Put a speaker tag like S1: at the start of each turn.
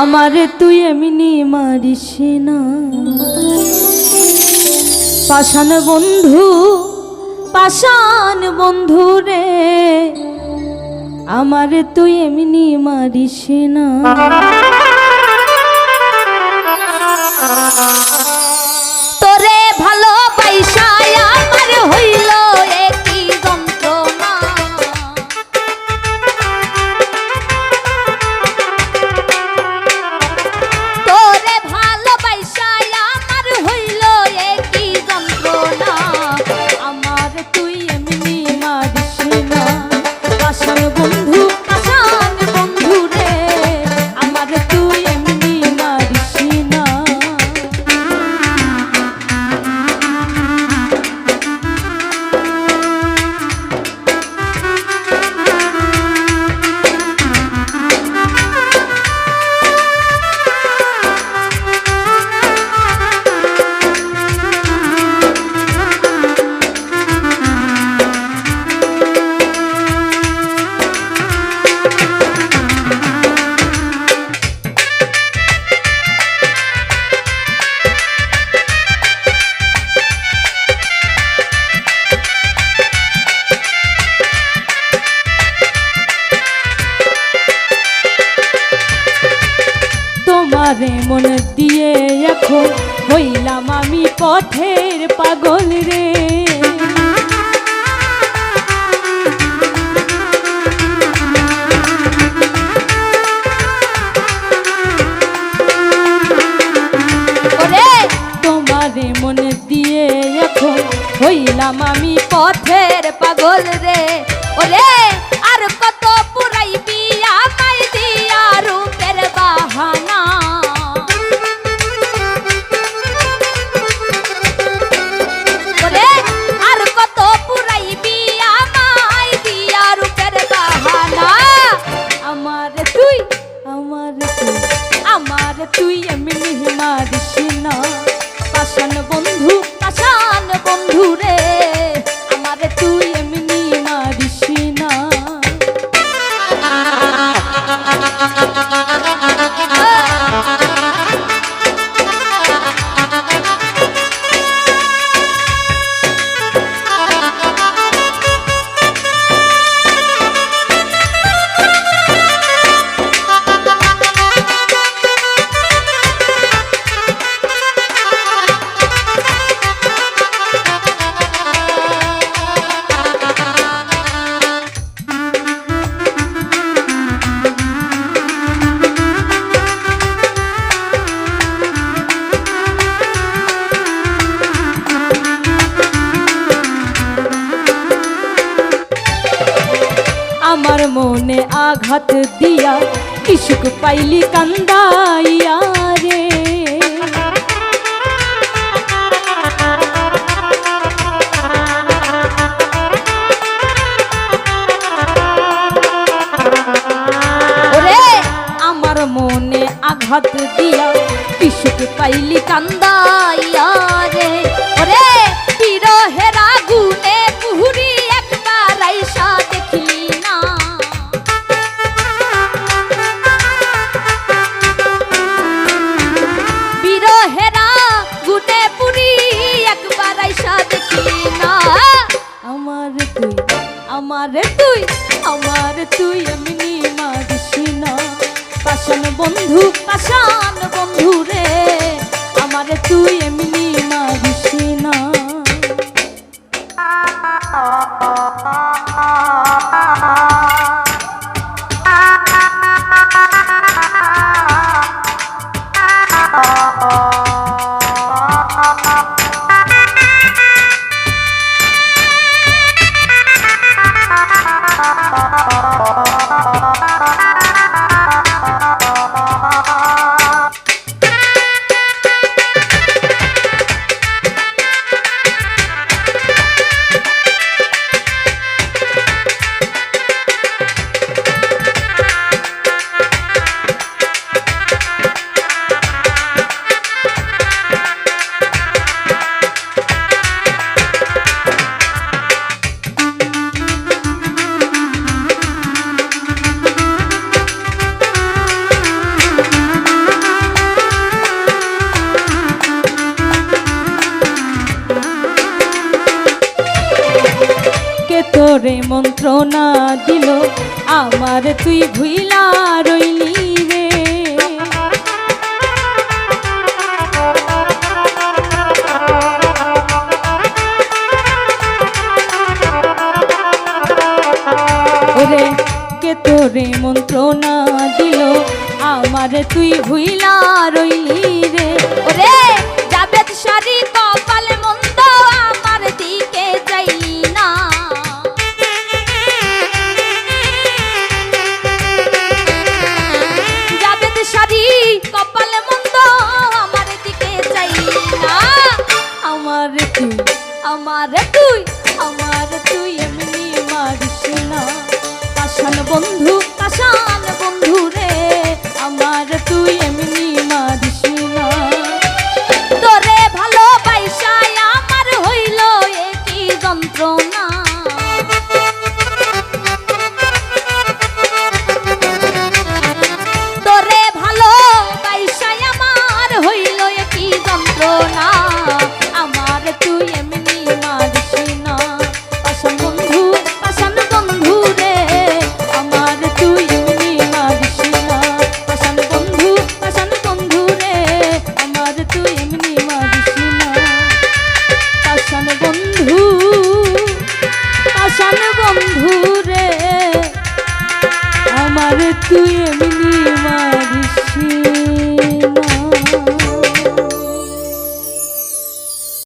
S1: আমার তুই এমনি মারিস না। পাষাণ বন্ধু পাশান বন্ধু রে, আমার তুই এমনি মারিস না। হইলাম আমি পথের পাগল রে। তোমারে মনে দিয়ে এখন হইলাম আমি পথের পাগল রে। ওরে! তুই আমার মনে আঘাত দিয়া, ইসুক পাইলি কান্দাইয়া রে। আমার মনে আঘাত দিয়া, ইসুক পাইলি কান্দাইয়া রে। ওরে পাশান বন্ধু পাশান বন্ধু রে আমার তুই এমনি মারিস না Oh, তোরে মন্ত্রণা দিল, আমার তুই ভুইলা রইলি রে। ওরে কে তোরে মন্ত্রণা দিল, আমার তুই ভুইলা রইলি